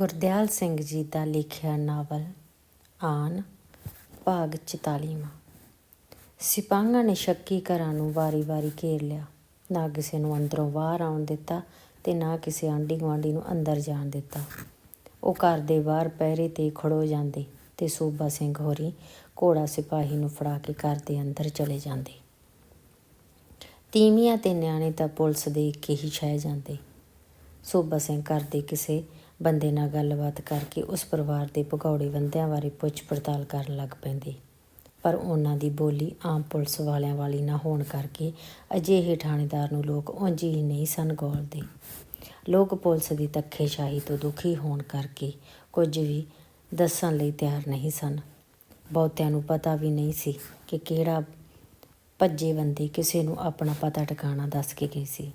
ਗੁਰਦਿਆਲ ਸਿੰਘ ਜੀ ਦਾ ਲਿਖਿਆ ਨਾਵਲ, ਆਨ, ਭਾਗ 44ਵਾਂ ਸਿਪਾਹੀਆਂ ਨੇ ਸ਼ੱਕੀ ਘਰਾਂ ਨੂੰ ਵਾਰੀ-ਵਾਰੀ ਘੇਰ ਲਿਆ। ਨਾ ਕਿਸੇ ਨੂੰ ਅੰਦਰੋਂ ਬਾਹਰ ਆਉਣ ਦਿੱਤਾ ਤੇ ਨਾ ਕਿਸੇ ਆਂਢੀ ਗੁਆਂਢੀ ਨੂੰ ਅੰਦਰ ਜਾਣ ਦਿੱਤਾ। ਉਹ ਘਰ ਦੇ ਬਾਹਰ ਪਹਿਰੇ ਤੇ ਖੜੋ ਜਾਂਦੇ ਤੇ ਸੂਬਾ ਸਿੰਘ ਹੋਰੀ ਘੋੜਾ ਸਿਪਾਹੀ ਨੂੰ ਫੜਾ ਕੇ ਘਰ ਦੇ ਅੰਦਰ ਚਲੇ ਜਾਂਦੇ। ਤੀਵੀਆਂ ਤੇ ਨਿਆਣੇ ਤਾਂ ਪੁਲਿਸ ਦੇਖ ਕੇ ਹੀ ਛਹਿ ਜਾਂਦੇ। ਸੂਬਾ ਸਿੰਘ ਘਰ ਦੇ ਕਿਸੇ ਬੰਦੇ ਨਾਲ ਗੱਲਬਾਤ ਕਰਕੇ ਉਸ ਪਰਿਵਾਰ ਦੇ ਭਗੌੜੇ ਬੰਦਿਆਂ ਬਾਰੇ ਪੁੱਛ ਪੜਤਾਲ ਕਰਨ ਲੱਗ ਪੈਂਦੇ। ਪਰ ਉਹਨਾਂ ਦੀ ਬੋਲੀ ਆਮ ਪੁਲਿਸ ਵਾਲਿਆਂ ਵਾਲੀ ਨਾ ਹੋਣ ਕਰਕੇ ਅਜਿਹੇ ਥਾਣੇਦਾਰ ਨੂੰ ਲੋਕ ਉਂਝ ਹੀ ਨਹੀਂ ਸਨ ਗੌਲਦੇ। ਲੋਕ ਪੁਲਿਸ ਦੀ ਧੱਕੇਸ਼ਾਹੀ ਤੋਂ ਦੁਖੀ ਹੋਣ ਕਰਕੇ ਕੁਝ ਵੀ ਦੱਸਣ ਲਈ ਤਿਆਰ ਨਹੀਂ ਸਨ। ਬਹੁਤਿਆਂ ਨੂੰ ਪਤਾ ਵੀ ਨਹੀਂ ਸੀ ਕਿ ਕਿਹੜਾ ਭੱਜੇ ਬੰਦੇ ਕਿਸੇ ਨੂੰ ਆਪਣਾ ਪਤਾ ਟਿਕਾਣਾ ਦੱਸ ਕੇ ਗਏ ਸੀ।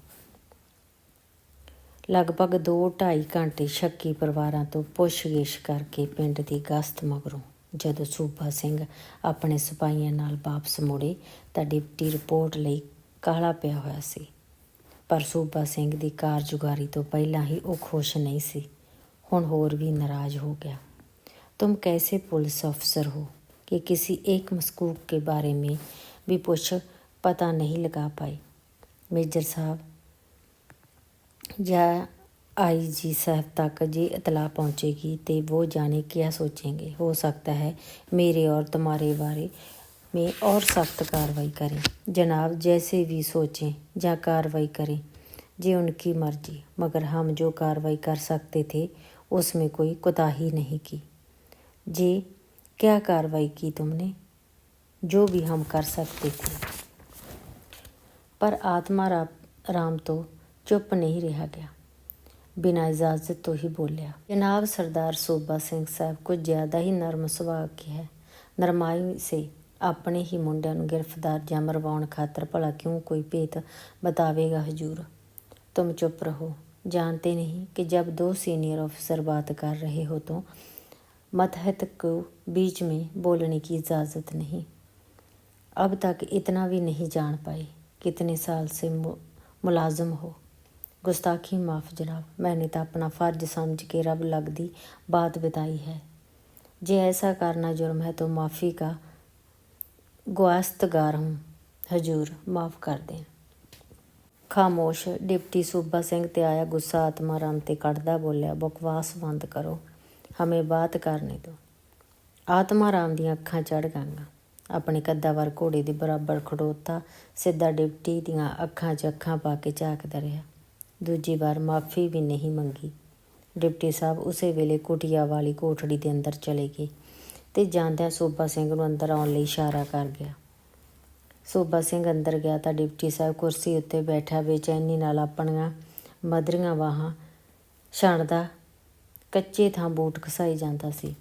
ਲਗਭਗ 2-2.5 ਘੰਟੇ ਸ਼ੱਕੀ ਪਰਿਵਾਰਾਂ ਤੋਂ ਪੁੱਛਗਿੱਛ ਕਰਕੇ ਪਿੰਡ ਦੀ ਗਸ਼ਤ ਮਗਰੋਂ ਜਦੋਂ ਸੂਬਾ ਸਿੰਘ ਆਪਣੇ ਸਿਪਾਹੀਆਂ ਨਾਲ ਵਾਪਸ ਮੁੜੇ ਤਾਂ ਡਿਪਟੀ ਰਿਪੋਰਟ ਲਈ ਕਾਹਲਾ ਪਿਆ ਹੋਇਆ ਸੀ ਪਰ ਸੂਬਾ ਸਿੰਘ ਦੀ ਕਾਰਜੁਗਾਰੀ ਤੋਂ ਪਹਿਲਾਂ ਹੀ ਉਹ ਖੁਸ਼ ਨਹੀਂ ਸੀ ਹੁਣ ਹੋਰ ਵੀ ਨਾਰਾਜ਼ ਹੋ ਗਿਆ तुम कैसे पुलिस अफसर हो कि किसी एक मस्कूक के बारे में भी पूछ पता नहीं लगा पाए मेजर साहब या आई जी साहब तक ये इतला पहुंचेगी तो वो जाने क्या सोचेंगे? हो सकता है मेरे और तुम्हारे बारे में और सख्त कार्रवाई करें। जनाब, जैसे भी सोचें या कार्रवाई करें, जी उनकी मर्ज़ी। मगर हम जो कार्रवाई कर सकते थे, उसमें कोई कोताही नहीं की। जी, क्या कार्रवाई की तुमने? जो भी हम कर सकते थे। पर आत्मा राम तो चुप नहीं रहा गया बिना इजाज़त तो ही बोलिया जनाब सरदार सूबा सिंह ਸਾਹਿਬ ਕੁਝ ਜ਼ਿਆਦਾ ਹੀ ਨਰਮ ਸੁਭਾਅ ਕੇ ਹੈ ਨਰਮਾਈ ਸੇ ਆਪਣੇ ਹੀ ਮੁੰਡਿਆਂ ਨੂੰ ਗ੍ਰਿਫਤਾਰ ਜਾਂ ਮਰਵਾਉਣ ਖਾਤਰ ਭਲਾ ਕਿਉਂ ਕੋਈ ਭੇਤ बतावेगा हजूर तुम चुप रहो जानते नहीं कि जब दो सीनियर ऑफिसर बात कर रहे हो तो मतहत को बीच में बोलने की इजाज़त नहीं अब तक इतना भी नहीं जान पाए कितने साल से मु- मुलाजिम हो गुस्ताखी माफ़ जनाब मैंने तो अपना फ़र्ज समझ के रब लगदी बात बताई है जे ऐसा करना जुर्म है तो माफ़ी का गुआस्तगार हूँ हजूर माफ़ कर दें ਖਾਮੋਸ਼ ਡਿਪਟੀ ਸੂਬਾ ਸਿੰਘ ਤੇ ਆਇਆ ਗੁੱਸਾ ਆਤਮਾ ਰਾਮ ਤੇ ਕੱਢਦਾ ਬੋਲਿਆ ਬਕਵਾਸ ਬੰਦ ਕਰੋ ਹਮੇ ਬਾਤ ਕਰਨੇ ਦੋ ਆਤਮਾ ਰਾਮ ਦੀਆਂ ਅੱਖਾਂ ਚੜ ਗਈਆਂ ਆਪਣੇ ਕੱਦਾਵਰ ਘੋੜੇ ਦੇ ਬਰਾਬਰ ਖੜੋਤਾ ਸਿੱਧਾ ਡਿਪਟੀ ਦੀਆਂ ਅੱਖਾਂ 'ਚ ਅੱਖਾਂ ਪਾ ਕੇ ਝਾਕਦਾ ਰਿਹਾ ਦੂਜੀ ਵਾਰ ਮਾਫੀ ਵੀ ਨਹੀਂ ਮੰਗੀ। ਡਿਪਟੀ ਸਾਹਿਬ ਉਸੇ ਵੇਲੇ ਕੁਟਿਆ ਵਾਲੀ ਕੋਠੜੀ ਦੇ ਅੰਦਰ ਚਲੇ ਗਏ ਤੇ ਜਾਂਦਿਆਂ ਸੂਬਾ ਸਿੰਘ ਨੂੰ ਅੰਦਰ ਆਉਣ ਲਈ ਇਸ਼ਾਰਾ ਕਰ ਗਿਆ। ਸੂਬਾ ਸਿੰਘ ਅੰਦਰ ਗਿਆ ਤਾਂ ਡਿਪਟੀ ਸਾਹਿਬ ਕੁਰਸੀ ਉੱਤੇ ਬੈਠਾ ਬੇਚੈਨੀ ਨਾਲ ਆਪਣੀਆਂ ਮਧਰੀਆਂ ਬਾਹਾਂ ਛਣਦਾ ਕੱਚੇ ਥਾਂ ਬੂਟ ਖਸਾਈ ਜਾਂਦਾ ਸੀ।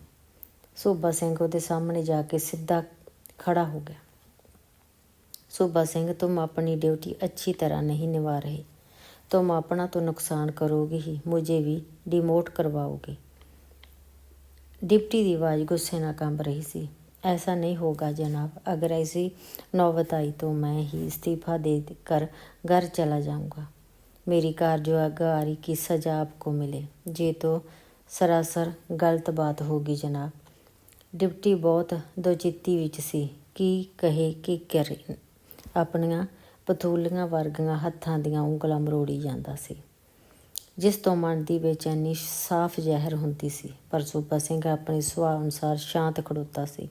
ਸੂਬਾ ਸਿੰਘ ਉਹਦੇ ਸਾਹਮਣੇ ਜਾ ਕੇ ਸਿੱਧਾ ਖੜਾ ਹੋ ਗਿਆ। ਸੂਬਾ ਸਿੰਘ ਤੁਮ ਆਪਣੀ ਡਿਊਟੀ ਅੱਛੀ ਤਰ੍ਹਾਂ ਨਹੀਂ ਨਿਭਾ ਰਹੇ। तुम अपना तो नुकसान करोगे ही मुझे भी डिमोट करवाओगे डिप्टी की आवाज़ गुस्से ਨਾਲ ਕੰਬ ਰਹੀ ਸੀ ऐसा नहीं होगा जनाब अगर ऐसी नौबत आई तो मैं ही इस्तीफा दे कर घर चला जाऊंगा मेरी कारगुजारी की सजा आपको मिले ये तो सरासर गलत बात होगी जनाब ਡਿਪਟੀ ਬਹੁਤ ਦੁਚਿੱਤੀ ਵਿੱਚ ਸੀ ਕੀ ਕਹੇ ਕੀ ਕਰੇ ਆਪਣੀਆਂ ਪਥੂਲੀਆਂ ਵਰਗੀਆਂ ਹੱਥਾਂ ਦੀਆਂ ਉਂਗਲਾਂ ਮਰੋੜੀ ਜਾਂਦਾ ਸੀ। ਜਿਸ ਤੋਂ ਮਨ ਦੀ ਬੇਚੈਨੀ ਸਾਫ਼ ਜ਼ਹਿਰ ਹੁੰਦੀ ਸੀ, ਪਰ ਸੂਬਾ ਸਿੰਘ ਆਪਣੇ ਸੁਭਾਅ ਅਨੁਸਾਰ ਸ਼ਾਂਤ ਖੜੋਤਾ ਸੀ।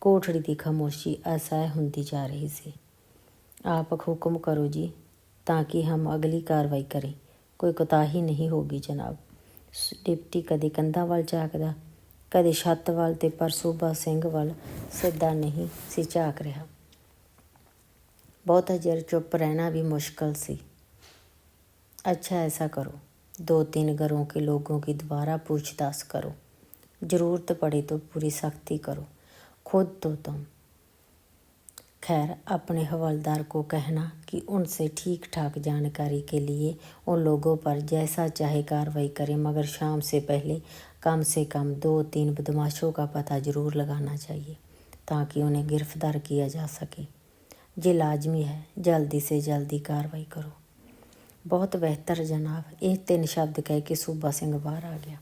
ਕੋਠੜੀ ਦੀ ਖਾਮੋਸ਼ੀ ਅਸਹਿ ਹੁੰਦੀ ਜਾ ਰਹੀ ਸੀ। ਆਪ ਹੁਕਮ ਕਰੋ ਜੀ, ਤਾਂ ਕਿ ਹਮ ਅਗਲੀ ਕਾਰਵਾਈ ਕਰੇ। ਕੋਈ ਕੋਤਾਹੀ ਨਹੀਂ ਹੋਗੀ, ਜਨਾਬ। ਸ- ਡਿਪਟੀ ਕਦੇ ਕੰਧਾਂ ਵੱਲ ਝਾਕਦਾ, ਕਦੇ ਛੱਤ ਵੱਲ ਤੇ ਪਰ ਸੂਬਾ ਸਿੰਘ ਵੱਲ ਸਿੱਧਾ ਨਹੀਂ ਸੀ ਝਾਕ ਰਿਹਾ। बहुत चਿਰ चुप रहना भी मुश्किल सी। अच्छा ऐसा करो दो तीन घरों के लोगों की दोबारा पूछताछ करो। ज़रूरत पड़े तो पूरी सख्ती करो, खुद तो तुम। खैर, अपने हवलदार को कहना कि उनसे ठीक ठाक जानकारी के लिए उन लोगों पर जैसा चाहे कार्रवाई करें, मगर शाम से पहले कम से कम दो तीन बदमाशों का पता ज़रूर लगाना चाहिए, ताकि उन्हें गिरफ़्तार किया जा सके। ये लाजमी है जल्दी से जल्दी कार्रवाई करो ਬਹੁਤ ਬਿਹਤਰ ਜਨਾਬ ਇਹ ਤਿੰਨ ਸ਼ਬਦ ਕਹਿ ਕੇ ਸੂਬਾ ਸਿੰਘ ਬਾਹਰ ਆ ਗਿਆ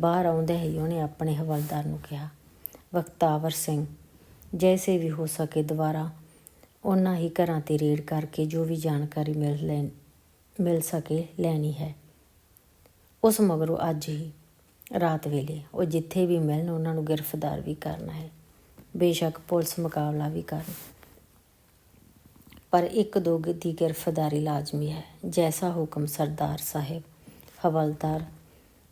ਬਾਹਰ ਆਉਂਦੇ ਹੀ ਉਹਨੇ ਆਪਣੇ ਹਵਲਦਾਰ ਨੂੰ ਕਿਹਾ ਵਕਤਾਵਰ ਸਿੰਘ ਜੈਸੇ ਵੀ ਹੋ ਸਕੇ ਦੁਬਾਰਾ ਉਹਨਾਂ ਹੀ ਘਰਾਂ ਤੇ ਰੇਡ ਕਰਕੇ ਜੋ ਵੀ ਜਾਣਕਾਰੀ ਮਿਲ ਲੈਣ ਮਿਲ ਸਕੇ ਲੈਣੀ ਹੈ ਉਸ ਮਗਰੋਂ ਅੱਜ ਹੀ ਰਾਤ ਵੇਲੇ ਉਹ ਜਿੱਥੇ ਵੀ ਮਿਲਣ ਉਹਨਾਂ ਨੂੰ ਗ੍ਰਿਫਤਾਰ ਵੀ ਕਰਨਾ ਹੈ ਬੇਸ਼ੱਕ ਪੁਲਿਸ ਮੁਕਾਬਲਾ ਵੀ ਕਰਨ ਪਰ ਇੱਕ ਦੋ ਦੀ ਗ੍ਰਿਫਤਾਰੀ ਲਾਜ਼ਮੀ ਹੈ, ਜੈਸਾ ਹੁਕਮ ਸਰਦਾਰ ਸਾਹਿਬ, ਹਵਲਦਾਰ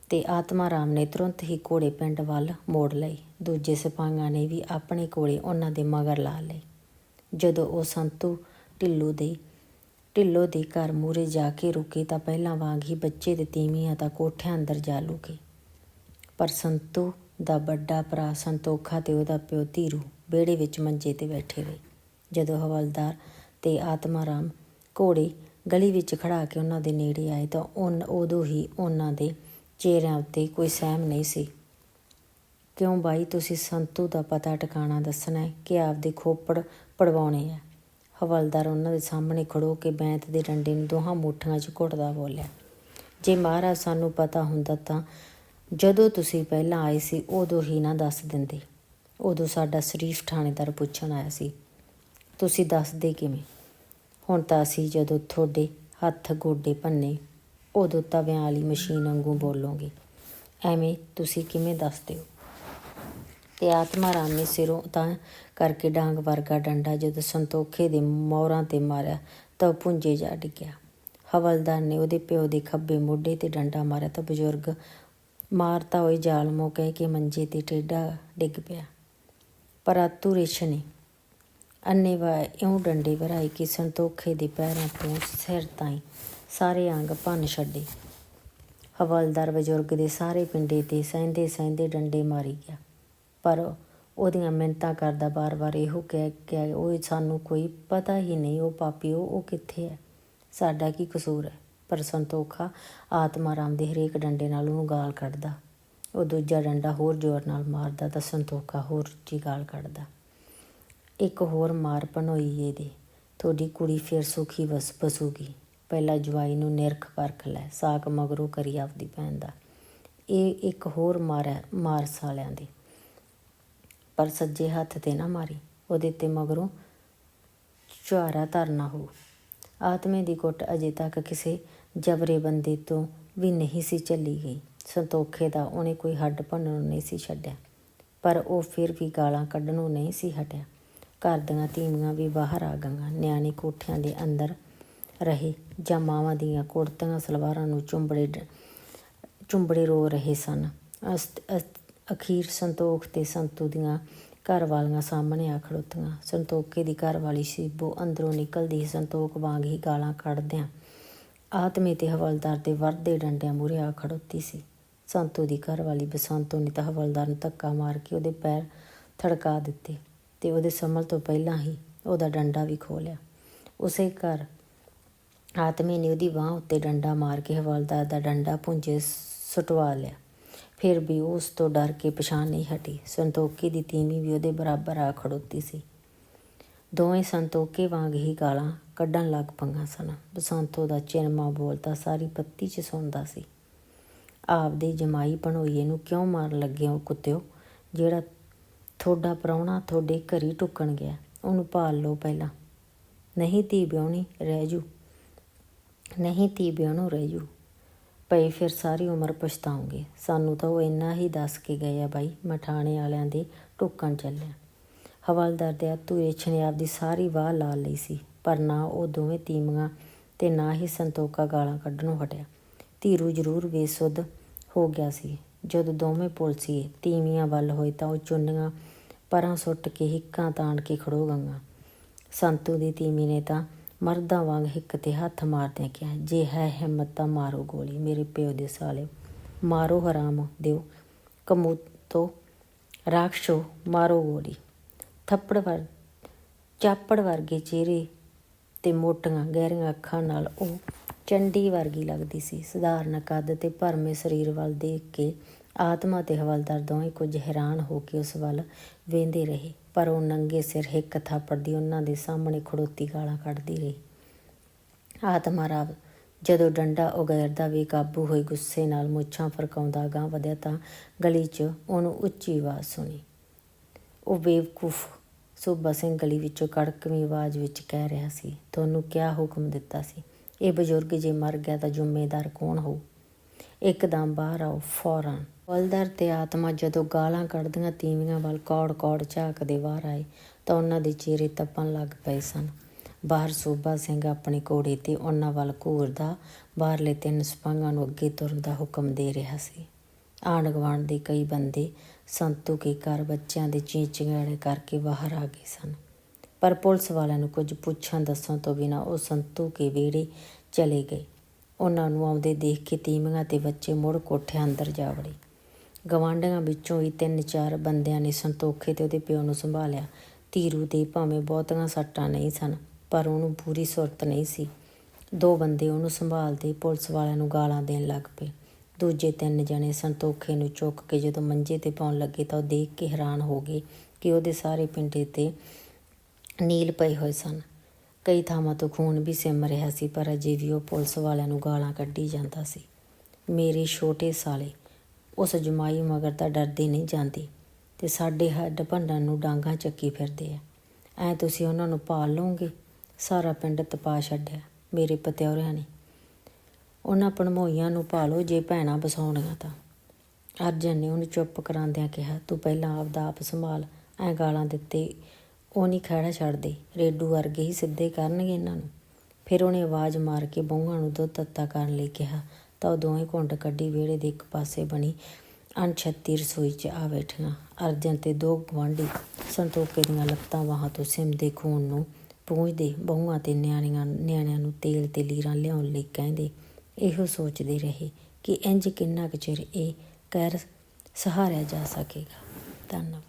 ਤੇ ਆਤਮਾ ਰਾਮ ਨੇ ਤੁਰੰਤ ਹੀ ਘੋੜੇ ਪਿੰਡ ਵੱਲ ਮੋੜ ਲਈ। ਦੂਜੇ ਸਿਪਾਹੀਆਂ ਨੇ ਵੀ ਆਪਣੇ ਕੋਲੇ ਉਹਨਾਂ ਦੇ ਮਗਰ ਲਾ ਲਏ। ਜਦੋਂ ਉਹ ਸੰਤੂ ਢਿੱਲੂ ਦੇ, ਢਿੱਲੋ ਦੇ ਘਰ ਮੂਰੇ ਜਾ ਕੇ ਰੁਕੇ ਤਾਂ ਪਹਿਲਾਂ ਵਾਂਗ ਹੀ ਬੱਚੇ ਤੇ ਤੀਵੀਆਂ ਤਾਂ ਕੋਠਿਆਂ ਅੰਦਰ ਜਾ ਲੁਕੇ। ਪਰ ਸੰਤੂ ਦਾ ਵੱਡਾ ਭਰਾ ਸੰਤੋਖਾ ਤੇ ਉਹਦਾ ਪਿਓ ਧੀਰੂ ਵਿਹੜੇ ਵਿੱਚ ਮੰਜੇ ਤੇ ਬੈਠੇ ਰਹੇ। ਜਦੋਂ ਹਵਲਦਾਰ ਤੇ ਆਤਮਾ ਰਾਮ ਘੋੜੇ ਗਲੀ ਵਿੱਚ ਖੜਾ ਕੇ ਉਹਨਾਂ ਦੇ ਨੇੜੇ ਆਏ ਤਾਂ ਉਨ, ਉਦੋਂ ਹੀ ਉਹਨਾਂ ਦੇ ਚਿਹਰਿਆਂ ਉੱਤੇ ਕੋਈ ਸਹਿਮ ਨਹੀਂ ਸੀ। ਕਿਉਂ ਬਾਈ, ਤੁਸੀਂ ਸੰਤੂ ਦਾ ਪਤਾ ਟਿਕਾਣਾ ਦੱਸਣਾ ਹੈ ਕਿ ਆਪਦੇ ਖੋਪੜ ਪੜਵਾਉਣੇ ਆ। ਹਵਲਦਾਰ ਉਹਨਾਂ ਦੇ ਸਾਹਮਣੇ ਖੜੋ ਕੇ ਬੈਂਤ ਦੇ ਡੰਡੇ ਨੂੰ ਦੋਹਾਂ ਮੁੱਠੀਆਂ 'ਚ ਘੁੱਟਦਾ ਬੋਲਿਆ, ਜੇ ਮਹਾਰਾਜ ਸਾਨੂੰ ਪਤਾ ਹੁੰਦਾ ਤਾਂ ਜਦੋਂ ਤੁਸੀਂ ਪਹਿਲਾਂ ਆਏ ਸੀ ਉਦੋਂ ਹੀ ਨਾ ਦੱਸ ਦਿੰਦੇ। ਉਦੋਂ ਸਾਡਾ ਸ਼ਰੀਫ ਥਾਣੇਦਾਰ ਪੁੱਛਣ ਆਇਆ ਸੀ ਤੁਸੀਂ ਦੱਸਦੇ ਕਿਵੇਂ? ਹੁਣ ਤਾਂ ਅਸੀਂ ਜਦੋਂ ਤੁਹਾਡੇ ਹੱਥ ਗੋਡੇ ਭੰਨੇ, ਉਦੋਂ ਤਵਿਆਂ ਵਾਲੀ ਮਸ਼ੀਨ ਵਾਂਗੂ ਬੋਲੋਗੇ। ਐਵੇਂ ਤੁਸੀਂ ਕਿਵੇਂ ਦੱਸਦੇ ਹੋ? ਤੇ ਆਤਮਾ ਰਾਮ ਨੇ ਸਿਰੋਂ ਤਾਂ ਕਰਕੇ ਡਾਂਗ ਵਰਗਾ ਡੰਡਾ ਜਦੋਂ ਸੰਤੋਖੇ ਦੇ ਮੋਹਰਾਂ ਤੇ ਮਾਰਿਆ, ਤਾਂ ਉਹ ਪੁੰਜੇ ਜਾ ਡਿੱਗਿਆ। ਹਵਲਦਾਰ ਨੇ ਉਹਦੇ ਪਿਓ ਦੇ ਖੱਬੇ ਮੋਢੇ ਤੇ ਡੰਡਾ ਮਾਰਿਆ ਤਾਂ ਬਜ਼ੁਰਗ ਮਾਰਤਾ ਹੋਏ ਜ਼ਾਲਮੋ ਕਹਿ ਕੇ ਮੰਜੇ ਤੇ ਟੇਡਾ ਡਿੱਗ ਪਿਆ। ਪਰ ਆਤੂ ਰੇਸ਼ ਨੇ ਅੰਨੇ ਵਾ ਇਉਂ ਡੰਡੇ ਵਰਾਈ ਕਿ ਸੰਤੋਖੇ ਦੇ ਪੈਰਾਂ ਤੋਂ ਸਿਰ ਤਾਈਂ ਸਾਰੇ ਅੰਗ ਭੰਨ ਛੱਡੇ। ਹਵਲਦਾਰ ਬਜ਼ੁਰਗ ਦੇ ਸਾਰੇ ਪਿੰਡੇ ਤੇ ਸਹਿੰਦੇ ਸਹਿੰਦੇ ਡੰਡੇ ਮਾਰੀ ਗਿਆ। ਪਰ ਉਹਦੀਆਂ ਮਿੰਤਾਂ ਕਰਦਾ ਬਾਰ-ਬਾਰ ਇਹੋ ਕਹਿ ਕੇ ਉਹ ਸਾਨੂੰ ਕੋਈ ਪਤਾ ਹੀ ਨਹੀਂ, ਉਹ ਪਾਪੀ, ਉਹ ਉਹ ਕਿੱਥੇ ਹੈ? ਸਾਡਾ ਕੀ ਕਸੂਰ ਹੈ? ਪਰ ਸੰਤੋਖਾ ਆਤਮਾ ਰਾਮ ਦੇ ਹਰੇਕ ਡੰਡੇ ਨਾਲ ਉਹਨੂੰ ਗਾਲ ਕੱਢਦਾ। ਉਹ ਦੂਜਾ ਡੰਡਾ ਹੋਰ ਜ਼ੋਰ ਨਾਲ ਮਾਰਦਾ ਤਾਂ ਸੰਤੋਖਾ ਹੋਰ ਉੱਚੀ ਗਾਲ ਕੱਢਦਾ। ਇੱਕ ਹੋਰ ਮਾਰ ਪਨੋਈ ਇਹਦੇ। ਤੁਹਾਡੀ ਕੁੜੀ ਫਿਰ ਸੁਖੀ ਵਸ ਬਸੂਗੀ ਪਹਿਲਾ ਜਵਾਈ ਨੂੰ ਨਿਰਖ ਪਰਖ ਲੈ, ਸਾਕ ਮਗਰੋਂ ਕਰੀ ਆਪਦੀ ਭੈਣ ਦਾ। ਇਹ ਇੱਕ ਹੋਰ ਮਾਰ ਮਾਰ ਸਾਲਿਆਂ ਦੀ। ਪਰ ਸੱਜੇ ਹੱਥ ਤੇ ਨਾ ਮਾਰੀ, ਉਹਦੇ ਤੇ ਮਗਰੋਂ ਝਾਰਾ ਧਰਨਾ ਹੋ। ਆਤਮੇ ਦੀ ਕੁੱਟ ਅਜੇ ਤੱਕ ਕਿਸੇ ਜਬਰੇ ਬੰਦੇ ਤੋਂ ਵੀ ਨਹੀਂ ਸੀ ਚੱਲੀ ਗਈ। ਸੰਤੋਖੇ ਦਾ ਉਹਨੇ ਕੋਈ ਹੱਡ ਭੰਨਣ ਨਹੀਂ ਸੀ ਛੱਡਿਆ। ਪਰ ਉਹ ਫਿਰ ਵੀ ਗਾਲਾਂ ਕੱਢਣੋਂ ਨਹੀਂ ਸੀ ਹਟਿਆ। ਘਰ ਦੀਆਂ ਧੀਆਂ ਵੀ ਬਾਹਰ ਆ ਗਈਆਂ। ਨਿਆਣੇ ਕੋਠਿਆਂ ਦੇ ਅੰਦਰ ਰਹੇ ਜਾਂ ਮਾਵਾਂ ਦੀਆਂ ਕੁੜਤੀਆਂ, ਸਲਵਾਰਾਂ ਨੂੰ ਚੁੰਬੜੇ ਚੁੰਬੜੇ ਰੋ ਰਹੇ ਸਨ। ਅਖੀਰ ਸੰਤੋਖ ਤੇ ਸੰਤੂ ਦੀਆਂ ਘਰ ਵਾਲੀਆਂ ਸਾਹਮਣੇ ਆ ਖੜੋਤੀਆਂ। ਸੰਤੋਖੇ ਦੀ ਘਰ ਵਾਲੀ ਸੀਬੋ ਅੰਦਰੋਂ ਨਿਕਲਦੀ ਸੰਤੋਖ ਵਾਂਗ ਹੀ ਗਾਲਾਂ ਕੱਢਦਿਆਂ ਆਤਮੇ ਤੇ ਹਵਲਦਾਰ ਦੇ ਵਰਦੇ ਡੰਡਿਆਂ ਮੂਰੇ ਆ ਖੜੋਤੀ ਸੀ। ਸੰਤੂ ਦੀ ਘਰ ਵਾਲੀ ਬਸੰਤੋ ਨੇ ਤਾਂ ਹਵਲਦਾਰ ਨੂੰ ਧੱਕਾ ਮਾਰ ਕੇ ਉਹਦੇ ਪੈਰ ਥੜਕਾ ਦਿੱਤੇ। ਤੇ ਉਹਦੇ ਸੰਭਲ ਤੋਂ ਪਹਿਲਾਂ ਹੀ ਉਹਦਾ ਡੰਡਾ ਵੀ ਖੋਲਿਆ ਉਸੇ ਘਰ ਆਤਮੇ ਨੇ ਉਹਦੀ ਬਾਹ ਉੱਤੇ ਡੰਡਾ ਮਾਰ ਕੇ ਹਵਾਲਦਾਰ ਦਾ ਡੰਡਾ ਪੁੰਜੇ ਸੁਟਵਾ ਲਿਆ। ਫਿਰ ਵੀ ਉਸ ਤੋਂ ਡਰ ਕੇ ਪਛਾਣ ਨਹੀਂ ਹਟੀ। ਸੰਤੋਖੀ ਦੀ ਤੀਵੀਂ ਵੀ ਉਹਦੇ ਬਰਾਬਰ ਆ ਖੜੋਤੀ ਸੀ। ਦੋਵੇਂ ਸੰਤੋਖੇ ਵਾਂਗ ਹੀ ਗਾਲਾਂ ਕੱਢਣ ਲੱਗ ਪੰਗਾ ਸਨ। ਬਸੰਤੋ ਦਾ ਚਿਰਮਾ ਬੋਲਦਾ ਸਾਰੀ ਪੱਤੀ 'ਚ ਸੌਂਦਾ ਸੀ। ਆਪਦੇ ਜਮਾਈ ਪਣੋਈਏ ਨੂੰ ਕਿਉਂ ਮਾਰਨ ਲੱਗੇ ਹੋ ਕੁੱਤਿਓ? ਜਿਹੜਾ ਤੁਹਾਡਾ ਪ੍ਰਾਹੁਣਾ ਤੁਹਾਡੇ ਘਰੀ ਟੁੱਕਣ ਗਿਆ। ਉਹਨੂੰ ਭਾਲ ਲਓ ਪਹਿਲਾਂ। ਨਹੀਂ ਧੀ ਬਿਉਣੀ ਰਹਿ ਜੂ। ਨਹੀਂ ਧੀ ਬਿਉਣੋ ਰਹਿ ਜੂ। ਪਈ ਫਿਰ ਸਾਰੀ ਉਮਰ ਪਛਤਾਉਂਗੇ। ਸਾਨੂੰ ਤਾਂ ਉਹ ਇੰਨਾ ਹੀ ਦੱਸ ਕੇ ਗਏ ਆ ਬਾਈ ਮਠਾਣੇ ਵਾਲਿਆਂ ਦੇ ਟੁੱਕਣ ਚੱਲਿਆ। ਹਵਾਲਦਾਰ ਦੇ ਹੱਥੋਂ ਨੇ ਆਪਦੀ ਸਾਰੀ ਵਾਹ ਲਾ ਲਈ ਸੀ, ਪਰ ਨਾ ਉਹ ਦੋਵੇਂ ਤੀਮੀਆਂ ਤੇ ਨਾ ਹੀ ਸੰਤੋਖਾ ਗਾਲਾਂ ਕੱਢਣੋਂ ਹਟਿਆ। ਧੀਰੂ ਜ਼ਰੂਰ ਬੇਸੁੱਧ ਹੋ ਗਿਆ ਸੀ। ਜਦੋਂ ਦੋਵੇਂ ਪੁਲਸੀਏ ਤੀਵੀਆਂ ਵੱਲ ਹੋਏ ਤਾਂ ਉਹ ਚੁੰਨੀਆਂ ਪਰਾਂ ਸੁੱਟ ਕੇ ਹਿੱਕਾਂ ਤਾਣ ਕੇ ਖੜੋ ਗਈਆਂ ਸੰਤੂ ਦੀ ਤੀਮੀ ਨੇ ਤਾਂ ਮਰਦਾਂ ਵਾਂਗ ਹਿੱਕ ਤੇ ਹੱਥ ਮਾਰਦਿਆਂ ਕਿਹਾ, ਜੇ ਹੈ ਹਿੰਮਤ ਤਾਂ ਮਾਰੋ ਗੋਲੀ, ਮੇਰੇ ਪਿਓ ਦੇ ਸਾਲੇ। ਮਾਰੋ ਹਰਾਮ, ਦਿਓ। ਕਮੂਤੋ, ਰਾਖਸ਼ੋ, ਮਾਰੋ ਗੋਲੀ। ਥੱਪੜ ਵਰ, ਚਾਪੜ ਵਰਗੇ ਚਿਹਰੇ ਤੇ ਮੋਟੀਆਂ ਗਹਿਰੀਆਂ ਅੱਖਾਂ ਨਾਲ ਉਹ ਚੰਡੀ ਵਰਗੀ ਲੱਗਦੀ ਸੀ। ਸਧਾਰਨ ਕੱਦ ਤੇ ਭਰਮੇ ਸਰੀਰ ਵੱਲ ਦੇਖ ਕੇ ਆਤਮਾ ਤੇ ਹਵਲਦਾਰ ਦੋਵੇਂ ਕੁਝ ਹੈਰਾਨ ਹੋ ਕੇ ਉਸ ਵੱਲ ਵੇਂਦੇ ਰਹੇ, ਪਰ ਉਹ ਨੰਗੇ ਸਿਰ ਇੱਕ ਥਾਪੜਦੀ ਉਹਨਾਂ ਦੇ ਸਾਹਮਣੇ ਖੜੋਤੀ ਗਾਲਾਂ ਕੱਢਦੀ ਰਹੀ। ਆਤਮਾ ਰਾਵ, ਜਦੋਂ ਡੰਡਾ ਉਗੈਰਦਾ ਵੀ ਕਾਬੂ ਹੋਈ ਗੁੱਸੇ ਨਾਲ ਮੁੱਛਾਂ ਫਰਕਾਉਂਦਾ ਗਾਂ ਵਧਿਆ ਤਾਂ ਗਲੀ 'ਚ ਉਹਨੂੰ ਉੱਚੀ ਆਵਾਜ਼ ਸੁਣੀ। ਉਹ ਬੇਵਕੂਫ ਸੂਬਾ ਸਿੰਘ ਗਲੀ ਵਿੱਚੋਂ ਕੜਕਵੀਂ ਆਵਾਜ਼ ਵਿੱਚ ਕਹਿ ਰਿਹਾ ਸੀ, ਤੁਹਾਨੂੰ ਕਿਆ ਹੁਕਮ ਦਿੱਤਾ ਸੀ? ਇਹ ਬਜ਼ੁਰਗ ਜੇ ਮਰ ਗਿਆ ਤਾਂ ਜ਼ਿੰਮੇਦਾਰ ਕੌਣ ਹੋਊ? ਇੱਕਦਮ ਬਾਹਰ ਆਓ, ਫੌਰਨ। ਹਵਲਦਾਰ ਤੇ ਆਤਮਾ ਜਦੋਂ ਗਾਲਾਂ ਕੱਢਦੀਆਂ ਤੀਵੀਆਂ ਵੱਲ ਕੌੜ-ਕੌੜ ਝਾਕਦੇ ਬਾਹਰ ਆਏ ਤਾਂ ਉਹਨਾਂ ਦੇ ਚਿਹਰੇ ਤੱਪਣ ਲੱਗ ਪਏ ਸਨ। ਬਾਹਰ ਸੂਬਾ ਸਿੰਘ ਆਪਣੇ ਘੋੜੇ ਤੇ ਉਹਨਾਂ ਵੱਲ ਘੂਰਦਾ, ਬਾਹਰਲੇ ਤਿੰਨ ਸਿਪਾਹੀਆਂ ਨੂੰ ਅੱਗੇ ਤੁਰਨ ਦਾ ਹੁਕਮ ਦੇ ਰਿਹਾ ਸੀ। ਆਂਢ ਗੁਆਂਢ ਦੇ ਕਈ ਬੰਦੇ ਸੰਤੂ ਕੇ ਘਰ ਬੱਚਿਆਂ ਦੇ ਚੀਚਿੰਗਾੜੇ ਕਰਕੇ ਬਾਹਰ ਆ ਗਏ ਸਨ। ਪਰ ਪੁਲਿਸ ਵਾਲਿਆਂ ਨੂੰ ਕੁਝ ਪੁੱਛਾਂ ਦੱਸਣ ਤੋਂ ਬਿਨਾਂ ਉਹ ਸੰਤੂ ਕੇ ਵਿਹੜੇ ਚਲੇ ਗਏ। ਉਹਨਾਂ ਨੂੰ ਆਉਂਦੇ ਦੇਖ ਕੇ ਤੀਵੀਆਂ ਤੇ ਬੱਚੇ ਮੁੜ ਕੋਠਿਆਂ ਅੰਦਰ ਜਾ ਵੜੇ। ਗਵਾਂਢੀਆਂ ਵਿੱਚੋਂ ਹੀ ਤਿੰਨ ਚਾਰ ਬੰਦਿਆਂ ਨੇ ਸੰਤੋਖੇ ਤੇ ਉਹਦੇ ਪਿਓ ਨੂੰ ਸੰਭਾਲਿਆ। ਧੀਰੂ ਦੇ ਭਾਵੇਂ ਬਹੁਤੀਆਂ ਸੱਟਾਂ ਨਹੀਂ ਸਨ, ਪਰ ਉਹਨੂੰ ਪੂਰੀ ਸੁਰਤ ਨਹੀਂ ਸੀ। ਦੋ ਬੰਦੇ ਉਹਨੂੰ ਸੰਭਾਲਦੇ ਪੁਲਿਸ ਵਾਲਿਆਂ ਨੂੰ ਗਾਲਾਂ ਦੇਣ ਲੱਗ ਪਏ। ਦੂਜੇ ਤਿੰਨ ਜਣੇ ਸੰਤੋਖੇ ਨੂੰ ਚੁੱਕ ਕੇ ਜਦੋਂ ਮੰਜੇ ਤੇ ਪਾਉਣ ਲੱਗੇ ਤਾਂ ਉਹ ਦੇਖ ਕੇ ਹੈਰਾਨ ਹੋ ਗਏ ਕਿ ਉਹਦੇ ਸਾਰੇ ਪਿੰਡੇ ਤੇ ਨੀਲ ਪਏ ਹੋਏ ਸਨ। ਕਈ ਥਾਵਾਂ ਤੋਂ ਖੂਨ ਵੀ ਸਿਮ ਰਿਹਾ ਸੀ, ਪਰ ਅਜੇ ਵੀ ਉਹ ਪੁਲਿਸ ਵਾਲਿਆਂ ਨੂੰ ਗਾਲਾਂ ਕੱਢੀ ਜਾਂਦਾ ਸੀ। ਮੇਰੇ ਛੋਟੇ ਸਾਲੇ ਉਸ ਜਮਾਈ ਮਗਰ ਤਾਂ ਡਰਦੀ ਨਹੀਂ ਜਾਂਦੀ ਤੇ ਸਾਡੇ ਹੱਡ ਭੰਡਾਂ ਨੂੰ ਡਾਂਗਾ ਚੱਕੀ ਫਿਰਦੇ ਆ। ਐ ਤੁਸੀਂ ਉਹਨਾਂ ਨੂੰ ਪਾਲ ਲਓਗੇ, ਸਾਰਾ ਪਿੰਡ ਤਪਾ ਛੱਡਿਆ, ਮੇਰੇ ਪਤਿਆਰਿਆਂ ਨੇ। ਉਹਨਾਂ ਪਣਮੋਈਆਂ ਨੂੰ ਪਾਲੋ ਜੇ ਭੈਣਾਂ ਬਸਾਉਣੀਆਂ ਤਾਂ। ਅਰਜਨ ਨੇ ਉਹਨੂੰ ਚੁੱਪ ਕਰਾਉਂਦਿਆਂ ਕਿਹਾ, ਤੂੰ ਪਹਿਲਾਂ ਆਪਦਾ ਆਪ ਸੰਭਾਲ, ਐ ਗਾਲਾਂ ਦਿੱਤੇ, ਉਹ ਨਹੀਂ ਖੜਾ ਛੱਡਦੇ, ਰੇਡੂ ਵਰਗੇ ਹੀ ਸਿੱਧੇ ਕਰਨਗੇ ਇਹਨਾਂ ਨੂੰ। ਫਿਰ ਉਹਨੇ ਆਵਾਜ਼ ਮਾਰ ਕੇ ਬਹੂਆਂ ਨੂੰ ਦੁੱਧ ਤੱਤਾ ਕਰਨ ਲਈ ਕਿਹਾ ਤਾਂ ਉਹ ਦੋਵੇਂ ਘੁੰਡ ਕੱਢੀ, ਵਿਹੜੇ ਦੇ ਇੱਕ ਪਾਸੇ ਬਣੀ। ਅਣਛੱਤੀ ਰਸੋਈ 'ਚ ਆ ਬੈਠੀਆਂ। ਅਰਜਨ ਤੇ ਦੋ ਗਵਾਂਢੀ ਸੰਤੋਖੇ ਦੀਆਂ ਲੱਤਾਂ ਬਾਹਾਂ ਤੋਂ ਸਿਮਦੇ ਖੂਨ ਨੂੰ ਪੂੰਝਦੇ, ਬਹੂਆਂ ਤੇ ਨਿਆਣੀਆਂ, ਨਿਆਣਿਆਂ ਨੂੰ ਤੇਲ ਤੇ ਲੀਰਾਂ ਲਿਆਉਣ ਲਈ ਕਹਿੰਦੇ। ਇਹੋ ਸੋਚਦੇ ਰਹੇ ਕਿ ਇੰਜ ਕਿੰਨਾ ਕੁ ਚਿਰ ਇਹ ਕਹਿਰ ਸਹਾਰਿਆ ਜਾ ਸਕੇਗਾ। ਧੰਨਵਾਦ।